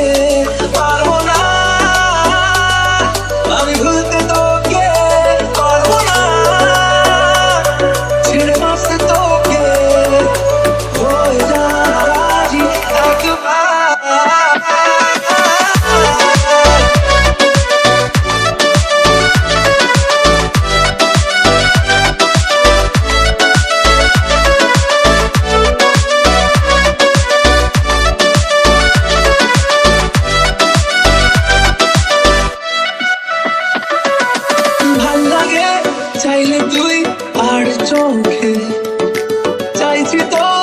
again. আর চোখে চাইছি তোর